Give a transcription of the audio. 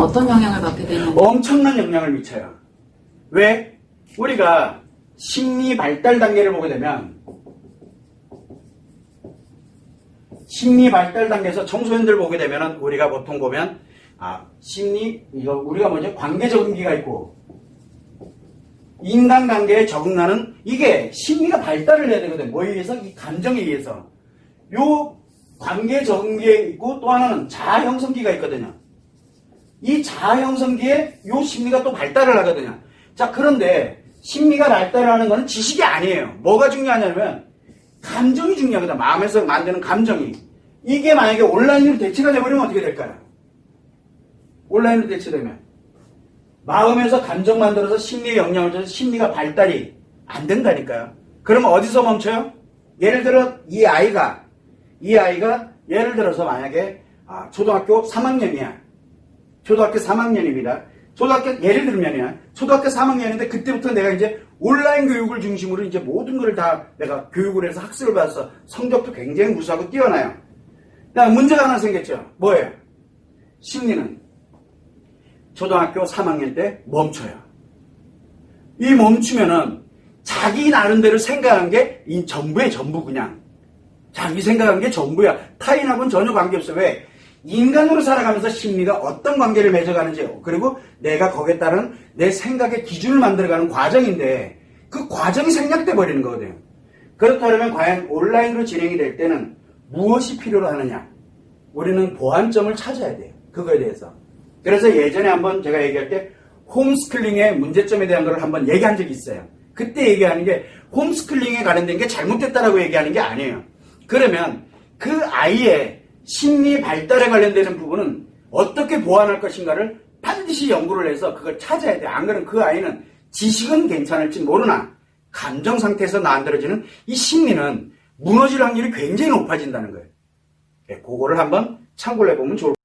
어떤 영향을 받게 되는 엄청난 영향을 미쳐요. 왜? 우리가 심리 발달 단계를 보게 되면 심리 발달 단계에서 청소년들 보게 되면 우리가 보통 보면 아 심리 이거 우리가 먼저 관계 적응기가 있고 인간관계에 적응하는 이게 심리가 발달을 해야 되거든. 뭐에 의해서? 이 감정에 의해서. 요 관계 적응기에 있고 또 하나는 자아 형성기가 있거든요. 이 자아 형성기에 요 심리가 또 발달을 하거든요. 자, 그런데 심리가 발달하는 거는 지식이 아니에요. 뭐가 중요하냐면 감정이 중요하거든. 마음에서 만드는 감정이. 이게 만약에 온라인으로 대체가 돼버리면 어떻게 될까요? 온라인으로 대체되면 마음에서 감정 만들어서 심리에 영향을 줘서 심리가 발달이 안 된다니까요. 그러면 어디서 멈춰요? 예를 들어 이 아이가 이 아이가 예를 들어서 만약에 아, 초등학교 3학년이야. 초등학교 3학년입니다. 초등학교 예를 들면이야. 초등학교 3학년인데 그때부터 내가 이제 온라인 교육을 중심으로 이제 모든 걸 다 내가 교육을 해서 학습을 받아서 성적도 굉장히 우수하고 뛰어나요. 나 문제가 하나 생겼죠. 뭐예요? 심리는 초등학교 3학년 때 멈춰요. 이 멈추면은 자기 나름대로 생각한 게 이 전부의 전부 그냥. 자기 생각한 게 전부야. 타인하고는 전혀 관계없어. 왜? 인간으로 살아가면서 심리가 어떤 관계를 맺어가는지 그리고 내가 거기에 따른 내 생각의 기준을 만들어가는 과정인데 그 과정이 생략돼 버리는 거거든요. 그렇다면 과연 온라인으로 진행이 될 때는 무엇이 필요로 하느냐? 우리는 보완점을 찾아야 돼요. 그거에 대해서. 그래서 예전에 한번 제가 얘기할 때 홈스쿨링의 문제점에 대한 걸 한번 얘기한 적이 있어요. 그때 얘기하는 게 홈스쿨링에 관련된 게 잘못됐다라고 얘기하는 게 아니에요. 그러면 그 아이의 심리 발달에 관련되는 부분은 어떻게 보완할 것인가를 반드시 연구를 해서 그걸 찾아야 돼. 안 그러면 그 아이는 지식은 괜찮을지 모르나 감정 상태에서 만들어지는 이 심리는 무너질 확률이 굉장히 높아진다는 거예요. 예, 그거를 한번 참고를 해보면 좋을 것 같아요.